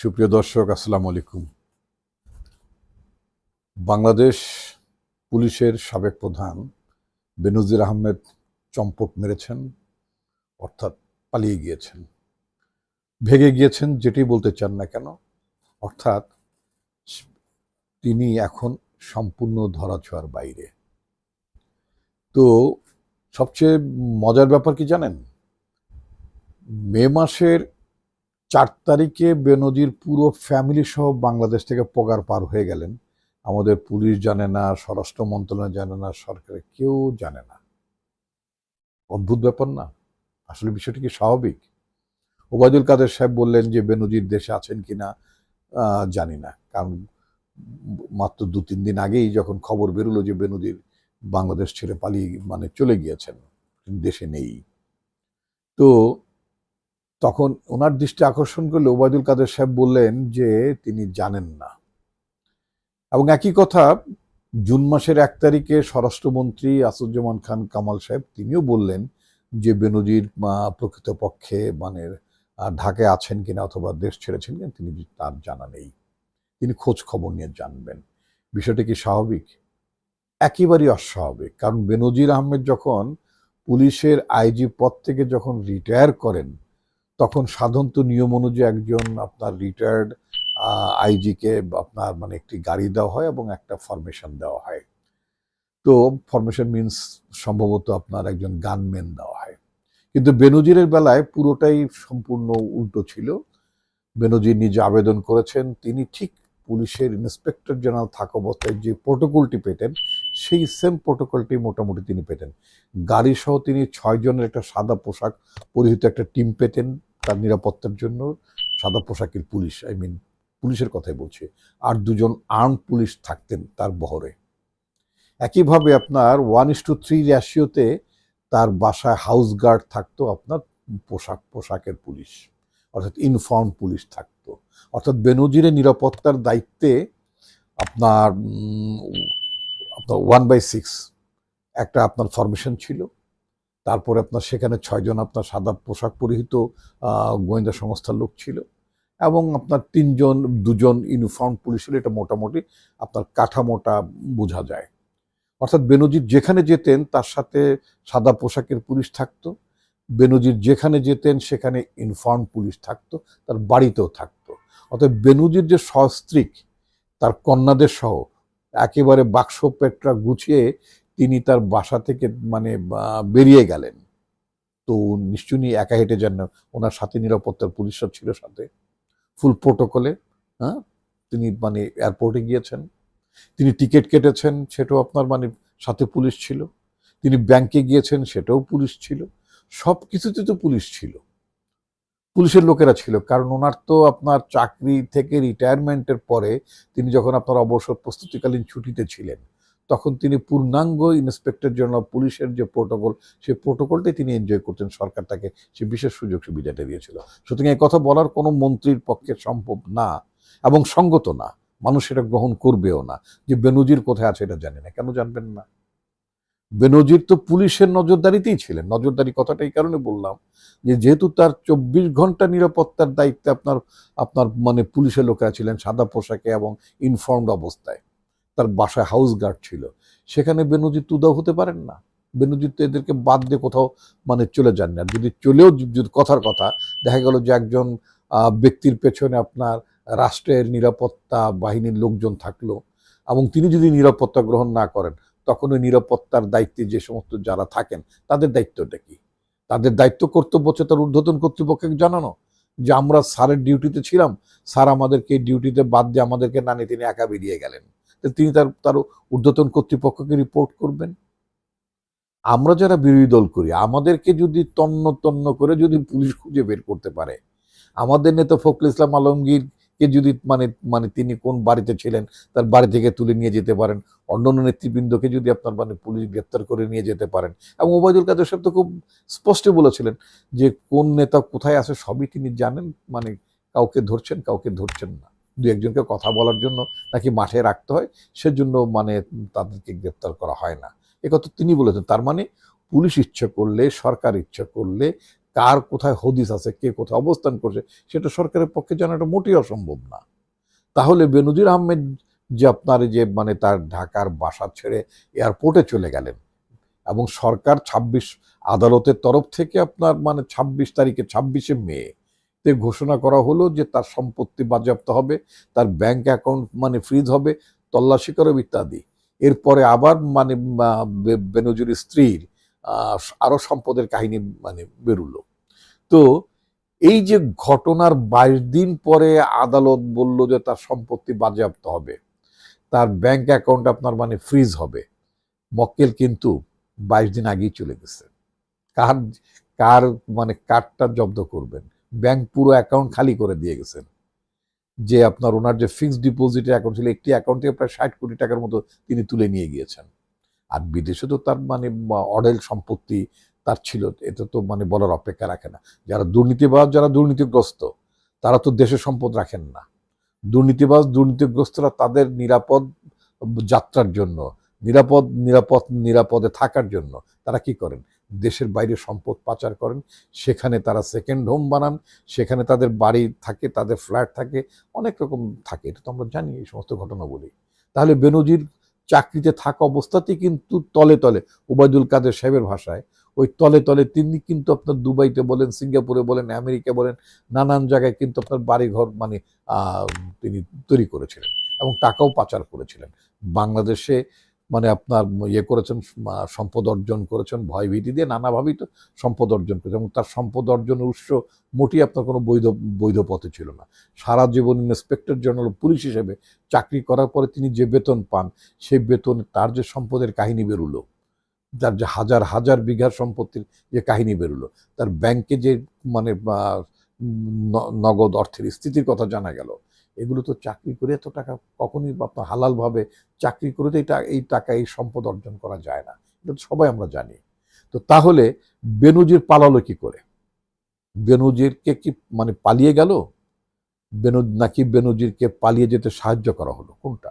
সুপ্রিয় দর্শক, আসসালামু আলাইকুম। বাংলাদেশ পুলিশের সাবেক প্রধান বেনজির আহমেদ চম্পট মেরেছেন, অর্থাৎ পালিয়ে গিয়েছেন। ভেগে গিয়েছেন যেটি বলতে চান না কেন, অর্থাৎ তিনি এখন সম্পূর্ণ ধরাছোঁয়ার বাইরে। তো সবচেয়ে মজার ব্যাপার কি জানেন? মে মাসের চার তারিখে বেনজির পুরো ফ্যামিলি সহ বাংলাদেশ থেকে পগার পার হয়ে গেলেন। আমাদের পুলিশ জানে না, স্বরাষ্ট্র মন্ত্রণালয় জানে না, সরকারের কেউ জানে না। অদ্ভুত ব্যাপার না? আসলে বিষয়টি কি স্বাভাবিক? ওবায়দুল কাদের সাহেব বললেন যে বেনজির দেশে আছেন কি না জানি না। কারণ মাত্র দু তিন দিন আগেই যখন খবর বেরোলো যে বেনজির বাংলাদেশ ছেড়ে পালিয়ে মানে চলে গিয়েছেন দেশে নেই। তো তখন ওনার দৃষ্টি আকর্ষণ করলে ওবায়দুল কাদের সাহেব বললেন যে তিনি জানেন না। এবং একই কথা জুন মাসের এক তারিখে স্বরাষ্ট্রমন্ত্রী আসুজ্জামান খান কামাল সাহেব তিনিও বললেন যে বেনজির প্রকৃতপক্ষে মানে ঢাকায় আছেন কিনা অথবা দেশ ছেড়েছেন কিনা তিনি তার জানা নেই। তিনি খোঁজ খবর নিয়ে জানবেন। বিষয়টি কি স্বাভাবিক? একেবারেই অস্বাভাবিক। কারণ বেনজির আহমেদ যখন পুলিশের আইজি পদ থেকে যখন রিটায়ার করেন তখন সাধারণত নিয়ম অনুযায়ী একজন আপনার রিটায়ার্ড আইজিকে আপনার মানে একটি গাড়ি দেওয়া হয় এবং একটা ফরমেশন দেওয়া হয়। তো ফরমেশন মিন্স সম্ভবত আপনার একজন গানম্যান দেওয়া হয়। কিন্তু বেনজিরের বেলায় পুরোটাই সম্পূর্ণ উল্টো ছিল। বেনজির নিজে আবেদন করেছেন, তিনি ঠিক পুলিশের ইন্সপেক্টর জেনারেল থাকা অবস্থায় যে প্রোটোকলটি পেতেন সেই সেম প্রোটোকলটি মোটামুটি তিনি পেতেন। গাড়ি সহ তিনি ছয় জনের একটা সাদা পোশাক পরিহিত একটা টিম পেতেন তার নিরাপত্তার জন্য। সাদা পোশাকের পুলিশ আই মিন পুলিশের কথাই বলছি। আর দুজন আর্ম পুলিশ থাকতেন তার বহরে। একইভাবে আপনার ওয়ান ইস টু থ্রি রেশিওতে তার বাসায় হাউস গার্ড থাকতো আপনার পোশাক, পোশাকের পুলিশ। অর্থাৎ ইনফর্ম পুলিশ থাকতো। অর্থাৎ বেনজিরের নিরাপত্তার দায়িত্বে আপনার আপনার ওয়ান বাই সিক্স একটা আপনার ফরমেশন ছিল। তারপরে আপনার সেখানে ছয়জন আপনার সাদা পোশাক পরিহিত গোয়েন্দা সংস্থার লোক ছিল এবং আপনার তিনজন, দুজন ইউনিফর্ম পুলিশের এটা মোটামুটি আপনার কাঠামোটা বোঝা যায়। অর্থাৎ বেনজির যেখানে যেতেন, তার সাথে সাদা পোশাকের পুলিশ থাকতো। বেনজির যেখানে যেতেন, সেখানে ইনফর্ম পুলিশ থাকতো, তার বাড়িতেও থাকতো। অর্থাৎ বেনজির যে সস্ত্রীক তার কন্যাদের সহ একেবারে বাক্স পেটরা গুছিয়ে তিনি তার বাসা থেকে মানে বেরিয়ে গেলেন। তো নিশ্চয়ই একা হেঁটে যান ওনার সাথে নিরাপত্তার পুলিশরা ছিল সাথে। ফুল প্রোটোকলে হ্যাঁ তিনি মানে এয়ারপোর্টে গিয়েছেন। তিনি টিকিট কেটেছেন, সেটাও আপনার মানে সাথে পুলিশ ছিল। তিনি ব্যাংকে গিয়েছেন, সেটাও পুলিশ ছিল। সব কিছুতে তো পুলিশ ছিল। পুলিশের লোকেরা ছিল। কারণ ওনার তো আপনার চাকরি থেকে রিটায়ারমেন্টের পরে তিনি যখন আপনার অবসর প্রস্তুতিকালীন ছুটিতে ছিলেন, তখন তিনি পূর্ণাঙ্গ ইন্সপেক্টর জেনারেল পুলিশের যে প্রোটোকল সেই প্রোটোকলটাই তিনি এনজয় করতেন সরকার তাকে সে বিশেষ সুযোগ সুবিধাটা দিয়েছিল। সুতরাং এই কথা বলার কোনো মন্ত্রীর পক্ষে সম্ভব না এবং সঙ্গত না। মানুষ এটা গ্রহণ করবেও না। যে বেনজির কোথায় আছে এটা জানে না। কেন জানবেন না? বেনজির তো পুলিশের নজরদারিতেই ছিলেন। নজরদারি কথাটা এই কারণে বললাম যে যেহেতু তার চব্বিশ ঘণ্টা নিরাপত্তার দায়িত্বে আপনার আপনার মানে পুলিশের লোকেরা ছিলেন সাদা পোশাকে এবং ইনফর্মড অবস্থায়। তার বাসায় হাউস গার্ড ছিল। সেখানে বেনজির তুদাও হতে পারেন না। বেনজির তো এদেরকে বাদ দিয়ে কোথাও মানে চলে যান না। যদি চলেও যদি কথার কথা, দেখা গেল যে একজন ব্যক্তির পেছনে আপনার রাষ্ট্রের নিরাপত্তা বাহিনীর লোকজন থাকল এবং তিনি যদি নিরাপত্তা গ্রহণ না করেন তখন ওই নিরাপত্তার দায়িত্বে যে সমস্ত যারা থাকেন, তাদের দায়িত্বটা কি? তাদের দায়িত্ব কর্তব্য হচ্ছে তার ঊর্ধ্বতন কর্তৃপক্ষকে জানানো যে আমরা স্যারের ডিউটিতে ছিলাম, স্যার আমাদেরকে ডিউটিতে বাদ দিয়ে আমাদেরকে না নিয়ে তিনি একা বেরিয়ে গেলেন। তিনি তার তার ঊর্ধ্বতন কর্তৃপক্ষকে রিপোর্ট করবেন? আমরা যারা বিরোধী দল করি, আমাদেরকে যদি তন্ন তন্ন করে যদি পুলিশ খুঁজে বের করতে পারে, আমাদের নেতা ফখরুল ইসলাম আলমগীরকে যদি মানে মানে তিনি কোন বাড়িতে ছিলেন, তার বাড়ি থেকে তুলে নিয়ে যেতে পারেন। অন্যান্য নেতৃবৃন্দকে যদি আপনার মানে পুলিশ গ্রেপ্তার করে নিয়ে যেতে পারেন। এবং ওবায়দুল কাদের সাহেব তো খুব স্পষ্ট বলেছিলেন যে কোন নেতা কোথায় আছে সবই তিনি জানেন মানে কাউকে ধরছেন কাউকে ধরছেন না। দু একজনকে কথা বলার জন্য নাকি মাঠে রাখতে হয়, সেজন্য মানে তাদেরকে গ্রেপ্তার করা হয় না। একথা তিনি বলেছেন। তার মানে পুলিশ ইচ্ছা করলে, সরকার ইচ্ছা করলে কার কোথায় হদিস আছে, কে কোথায় অবস্থান করছে, সেটা সরকারের পক্ষে জানাটা মোটেই অসম্ভব না। তাহলে বেনজির আহমেদ যে আপনার যে মানে তার ঢাকার বাসা ছেড়ে এয়ারপোর্টে চলে গেলেন এবং সরকার ছাব্বিশ আদালতের তরফ থেকে আপনার মানে ছাব্বিশ তারিখে ছাব্বিশে মে তে ঘোষণা করা হলো যে তার সম্পত্তি বাজেয়াপ্ত হবে, তার ব্যাংক অ্যাকাউন্ট মানে ফ্রিজ হবে, তল্লাশি করবে ইত্যাদি। এরপরে আবার মানে বেনজির স্ত্রীর আহ, আরও সম্পদের কাহিনী মানে বেরুলো। তো এই যে ঘটনার বাইশ দিন পরে আদালত বলল যে তার সম্পত্তি বাজেয়াপ্ত হবে তার ব্যাংক অ্যাকাউন্ট আপনার মানে ফ্রিজ হবে মক্কেল কিন্তু বাইশ দিন আগেই চলে গেছে। কার কার মানে কার্ডটা জব্দ করবেন? ব্যাংক পুরো অ্যাকাউন্ট খালি করে দিয়ে গেছেন। যে আপনার ওনার যে ফিক্সড ডিপোজিটের অ্যাকাউন্ট ছিল একটি অ্যাকাউন্ট থেকে প্রায় ষাট কোটি টাকার মতো তিনি তুলে নিয়ে গিয়েছেন। আর বিদেশে তো তার মানে অডেল সম্পত্তি তার ছিল, এটা তো মানে বলার অপেক্ষা রাখে না। যারা দুর্নীতিবাজ, যারা দুর্নীতিগ্রস্ত, তারা তো দেশের সম্পদ রাখেন না। দুর্নীতিবাজ, দুর্নীতিগ্রস্তরা তাদের নিরাপদ যাত্রার জন্য, নিরাপদ নিরাপদ, নিরাপদে থাকার জন্য তারা কি করেন? দেশের বাইরে সম্পদ পাচার করেন, সেখানে তারা সেকেন্ড হোম বানান, সেখানে তাদের বাড়ি থাকে, তাদের ফ্ল্যাট থাকে, অনেক রকম থাকে, এটা তো আমরা জানি এই সমস্ত ঘটনা বলি তাহলে বেনজির চাকরিতে থাকা অবস্থাতেই কিন্তু তলে তলে, ওবায়দুল কাদের সাহেবের ভাষায়, ওই তলে তলে তিনি কিন্তু আপনার দুবাইতে বলেন, সিঙ্গাপুরে বলেন আমেরিকা বলেন, নানান জায়গায় কিন্তু আপনার বাড়িঘর মানে তিনি তৈরি করেছিলেন এবং টাকাও পাচার করেছিলেন। বাংলাদেশে মানে আপনার ইয়ে করেছেন সম্পদ অর্জন করেছেন ভয়ভীতি দিয়ে নানাভাবেই তো সম্পদ অর্জন করেছেন এবং তার সম্পদ অর্জনের উৎস মোটেই আপনার কোনো বৈধ বৈধ পথে ছিল না। সারা জীবন ইন্সপেক্টর জেনারেল পুলিশ হিসেবে চাকরি করার পরে তিনি যে বেতন পান, সেই বেতন তার যে সম্পদের কাহিনী বেরুলো তার যে হাজার হাজার বিঘার সম্পত্তির যে কাহিনী বেরুলো, তার ব্যাংকে যে মানে নগদ অর্থের স্থিতির কথা জানা গেল এগুলো তো চাকরি করে এত টাকা কখনই আপনার হালালভাবে চাকরি করে তো এই টা- এই টাকা, এই সম্পদ অর্জন করা যায় না। এটা সবাই আমরা জানি। তো তাহলে বেনজির পালালো কি করে? বেনজিরকে কি মানে পালিয়ে গেল? বেনু নাকি বেনজিরকে পালিয়ে যেতে সাহায্য করা হলো? কোনটা?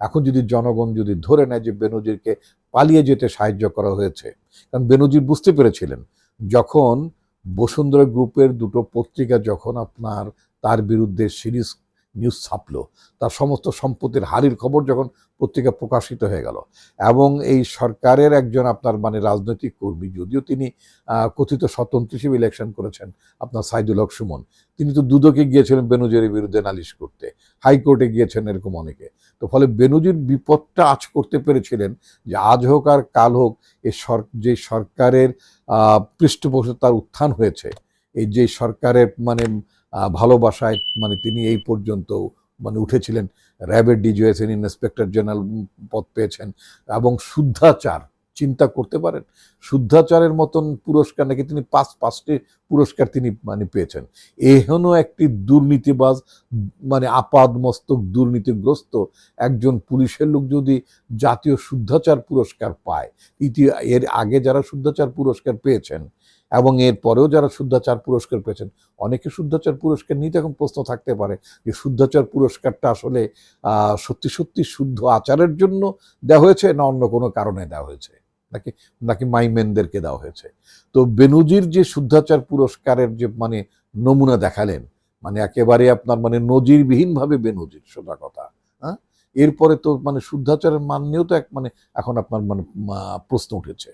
এখন যদি জনগণ যদি ধরে নেয় যে বেনজিরকে পালিয়ে যেতে সাহায্য করা হয়েছে, কারণ বেনজির বুঝতে পেরেছিলেন, যখন বসুন্ধরা গ্রুপের দুটো পত্রিকা যখন আপনার তার বিরুদ্ধে সিরিজ নিউজ ছাপলো তার সমস্ত সম্পত্তির হারির খবর যখন পত্রিকা প্রকাশিত হয়ে গেল। এবং এই সরকারের একজন আপনার মানে রাজনৈতিক কর্মী যদিও তিনি কথিত স্বতন্ত্র হিসেবে ইলেকশন করেছেন আপনার সাইদুল হক সুমন তিনি তো দুদকে গিয়েছিলেন বেনজিরের বিরুদ্ধে নালিশ করতে হাইকোর্টে গিয়েছেন এরকম অনেকে। তো ফলে বেনুজির বিপদটা আজ করতে পেরেছিলেন যে আজ হোক আর কাল হোক এই সর যে সরকারের আহ, পৃষ্ঠপোষকতার উত্থান হয়েছে এই যে সরকারের মানে ভালোবাসায় মানে তিনি এই পর্যন্ত মানে উঠেছিলেন। র্যাবের ডিজি ইন্সপেক্টর জেনারেল পদ পেয়েছেন এবং শুদ্ধাচার, চিন্তা করতে পারেন? শুদ্ধাচারের মতন পুরস্কার নাকি তিনি পাঁচ পাঁচটি পুরস্কার তিনি মানে পেয়েছেন? এহেন একটি দুর্নীতিবাজ মানে আপাদ মস্তক দুর্নীতিগ্রস্ত একজন পুলিশের লোক যদি জাতীয় শুদ্ধাচার পুরস্কার পায়, ইতি, এর আগে যারা শুদ্ধাচার পুরস্কার পেয়েছেন এবং এর পরেও যারা শুদ্ধাচার পুরস্কার পেয়েছেন, অনেকে শুদ্ধাচার পুরস্কার নিতে এখন প্রশ্ন থাকতে পারে যে শুদ্ধাচার পুরস্কারটা আসলে সত্যি সত্যি শুদ্ধ আচারের জন্য দেওয়া হয়েছে না অন্য কোনো কারণে দেওয়া হয়েছে? নাকি নাকি মাইমেনদেরকে দেওয়া হয়েছে? তো বেনুজির যে শুদ্ধাচার পুরস্কারের যে মানে নমুনা দেখালেন মানে একেবারে আপনার মানে নজিরবিহীনভাবে বেনজির, সোজা কথা। এরপরে তো মানে শুদ্ধাচারের মান নিয়েও তো এক মানে এখন আপনার মানে প্রশ্ন উঠেছে।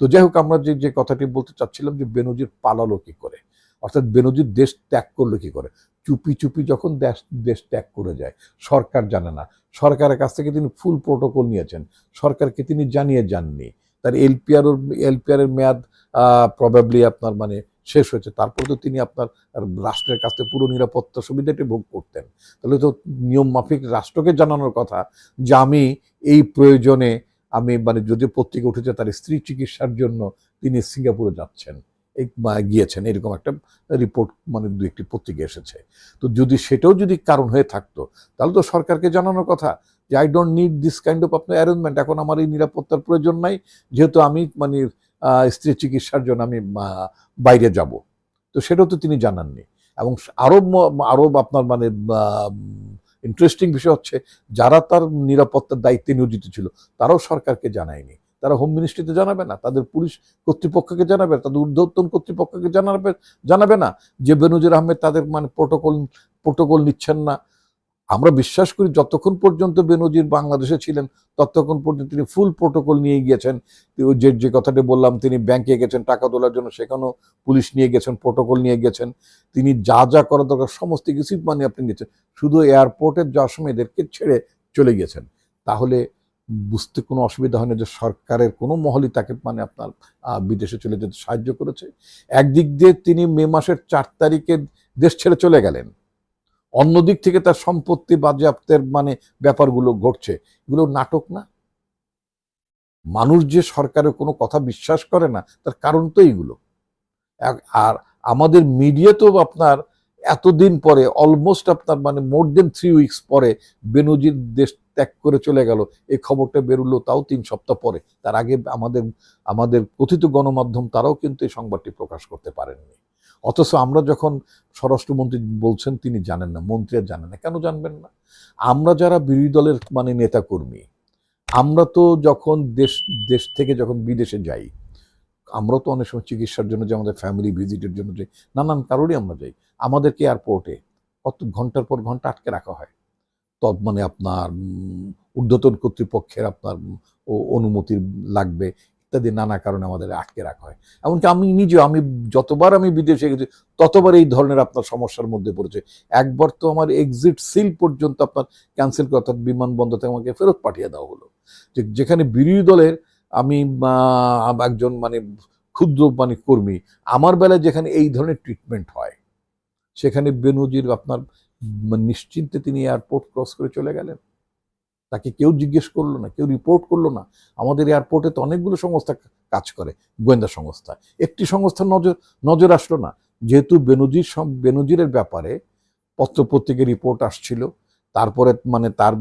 তো যাই হোক, আমরা যে যে কথাটি বলতে চাচ্ছিলাম যে, বেনজির পালালো কি করে? অর্থাৎ বেনজির দেশ ত্যাগ করল কি করে? চুপি চুপি যখন দেশ দেশ ত্যাগ করে যায়, সরকার জানে না। সরকারের কাছ থেকে তিনি ফুল প্রোটোকল নিয়েছেন। সরকারকে তিনি জানিয়ে যাননি। তার এলপিআর এলপিআর এর মেয়াদ প্রবাবলি আপনার মানে শেষ হয়েছে। তারপর তো তিনি আপনার রাষ্ট্রের কাছ থেকে পুরো নিরাপত্তা সুবিধাটি ভোগ করতেন। তাহলে তো নিয়ম মাফিক রাষ্ট্রকে জানানোর কথা যে আমি এই প্রয়োজনে আমি মানে যদি পত্রিকা উঠেছে তার স্ত্রী চিকিৎসার জন্য তিনি সিঙ্গাপুরে যাচ্ছেন। গিয়েছেন, এরকম একটা রিপোর্ট মানে দু একটি পত্রিকা এসেছে। তো যদি সেটাও যদি কারণ হয়ে থাকতো, তাহলে তো সরকারকে জানানোর কথা যে I don't need this kind of আপনার অ্যারেঞ্জমেন্ট এখন আমার এই নিরাপত্তার প্রয়োজন নাই। যেহেতু আমি মানে আহ, স্ত্রী চিকিৎসার জন্য আমি বাইরে যাব। তো সেটাও তো তিনি জানাননি। এবং আরও ম- আরও আপনার মানে ইন্টারেস্টিং বিষয় হচ্ছে যারা তার নিরাপত্তার দায়িত্বে নিয়োজিত ছিল তারাও সরকারকে জানায়নি। তারা হোম মিনিস্ট্রিতে জানাবে না তাদের পুলিশ কর্তৃপক্ষকে জানাবে তাদের ঊর্ধ্বতন কর্তৃপক্ষকে জানাবে জানাবে না। যে বেনজির আহমেদ তাদের মানে প্রোটোকল প্রোটোকল নিচ্ছেন না। আমরা বিশ্বাস করি যতক্ষণ পর্যন্ত বেনজির বাংলাদেশে ছিলেন, ততক্ষণ পর্যন্ত তিনি ফুল প্রোটোকল নিয়ে গিয়েছেন। যে যে কথাটি বললাম, তিনি ব্যাংকে গেছেন, টাকা তোলার জন্য সেখানেও পুলিশ নিয়ে গেছেন প্রোটোকল নিয়ে গেছেন। তিনি যা যা করা দরকার, সমস্ত কিছু মানে আপনি নিয়েছেন। শুধু এয়ারপোর্টের যাওয়ার সময় এদেরকে ছেড়ে চলে গেছেন তাহলে বুঝতে কোনো অসুবিধা হয় না যে সরকারের কোনো মহলই তাকে মানে আপনার বিদেশে চলে যেতে সাহায্য করেছে। একদিক দিয়ে তিনি মে মাসের চার তারিখে দেশ ছেড়ে চলে গেলেন। অন্যদিক থেকে তার সম্পত্তি বাজেয়াপ্তের মানে ব্যাপারগুলো ঘটছে। এগুলো নাটক না। মানুষ যে সরকারের কোনো কথা বিশ্বাস করে না, তার কারণ তো এইগুলো। আর আমাদের মিডিয়া তো আপনার এতদিন পরে অলমোস্ট আপনার মানে মোর দেন থ্রি উইকস পরে বেনজির দেশ ত্যাগ করে চলে গেল। এই খবরটা বেরোলো তাও তিন সপ্তাহ পরে। তার আগে আমাদের আমাদের কথিত গণমাধ্যম তারাও কিন্তু এই সংবাদটি প্রকাশ করতে পারেননি। অথচ আমরা যখন স্বরাষ্ট্রমন্ত্রী বলছেন, তিনি জানেন না মন্ত্রীরা জানেন না, কেন জানবেন না? আমরা যারা বিরোধী দলের মানে নেতা কর্মী আমরা তো যখন দেশ দেশ থেকে যখন বিদেশে যাই, আমরা তো অনেক সময় চিকিৎসার জন্য যে আমাদের ফ্যামিলি ভিজিটের জন্য যে নানান কারণেই আমরা যাই। আমাদেরকে এয়ারপোর্টে কত ঘণ্টার পর ঘণ্টা আটকে রাখা হয়। তদ মানে আপনার ঊর্ধ্বতন কর্তৃপক্ষের আপনার অনুমতি লাগবে। ইত্যাদি নানা কারণে আমাদের আটকে রাখা হয়। এমনকি আমি নিজে আমি যতবার আমি বিদেশে গেছি ততবার এই ধরনের আপনার সমস্যার মধ্যে পড়েছে। একবার তো আমার এক্সিট সিল পর্যন্ত আপনার ক্যান্সেল করে, অর্থাৎ বিমানবন্দর থেকে আমাকে ফেরত পাঠিয়ে দেওয়া হলো। যে, যেখানে বিরোধী দলের আমি একজন মানে ক্ষুদ্র মানে কর্মী, আমার বেলায় যেখানে এই ধরনের ট্রিটমেন্ট হয়, সেখানে বেনজির আপনার, নিশ্চিন্তে তিনি এয়ারপোর্ট ক্রস করে চলে গেলেন। তাকে কেউ জিজ্ঞেস করল না, কেউ রিপোর্ট করল না। আমাদের এয়ারপোর্টে তো অনেকগুলো সংস্থা কাজ করে, গোয়েন্দা সংস্থা। একটি সংস্থার নজর নজর আসলো না। যেহেতু বেনজির বেনজিরের ব্যাপারে পত্রপত্রিকা রিপোর্ট আসছিল, তারপরে মানে তার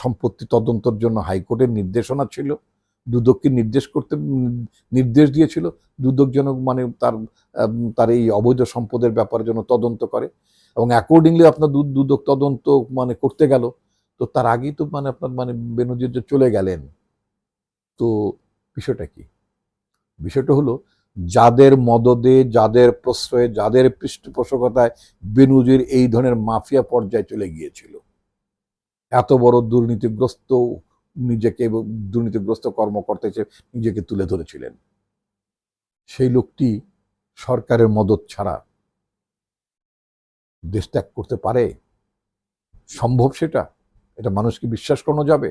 সম্পত্তি তদন্তর জন্য হাইকোর্টের নির্দেশনা ছিল, দুদককে নির্দেশ করতে, নির্দেশ দিয়েছিল, দুদক যেন মানে তার তার এই অবৈধ সম্পদের ব্যাপারে যেন তদন্ত করে। এবং অ্যাকর্ডিংলি আপনার দুদক তদন্ত মানে করতে গেল। তো তার আগেই তো মানে আপনার মানে বেনজির যে চলে গেলেন। তো বিষয়টা কি? বিষয়টা হলো, যাদের মদদে, যাদের প্রশ্রয়ে, যাদের পৃষ্ঠপোষকতায় বেনুজির এই ধরনের মাফিয়া পর্যায়ে চলে গিয়েছিল। এত বড় দুর্নীতিগ্রস্ত নিজেকে দুর্নীতিগ্রস্ত কর্মকর্তা হিসেবে নিজেকে তুলে ধরেছিলেন। সেই লোকটি সরকারের মদত ছাড়া দেশ ত্যাগ করতে পারে? সম্ভব সেটা? এটা মানুষকে বিশ্বাস করানো যাবে?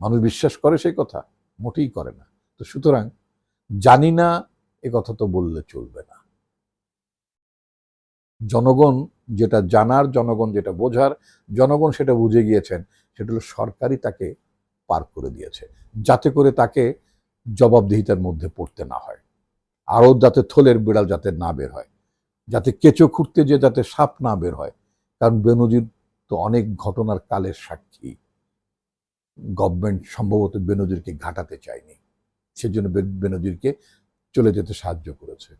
মানুষ বিশ্বাস করে সেই কথা? মোটেই করে না। তো সুতরাং জানি না, এ কথা তো বললে চলবে না। জনগণ যেটা জানার, জনগণ যেটা বোঝার, জনগণ সেটা বুঝে গিয়েছেন, সেটা হলো সরকারই তাকে পার করে দিয়েছে, যাতে করে তাকে জবাবদিহিতার মধ্যে পড়তে না হয়। আরও যাতে থলের বিড়াল যাতে না বের হয়, যাতে কেঁচো খুঁড়তে যে যাতে সাপ না বের হয়। কারণ বেনজির তো অনেক ঘটনার কালের সাক্ষী। গভর্নমেন্ট সম্ভবত বেনজিরকে ঘাটাতে চায়নি। সেজন্য বেনজিরকে চলে যেতে সাহায্য করেছে।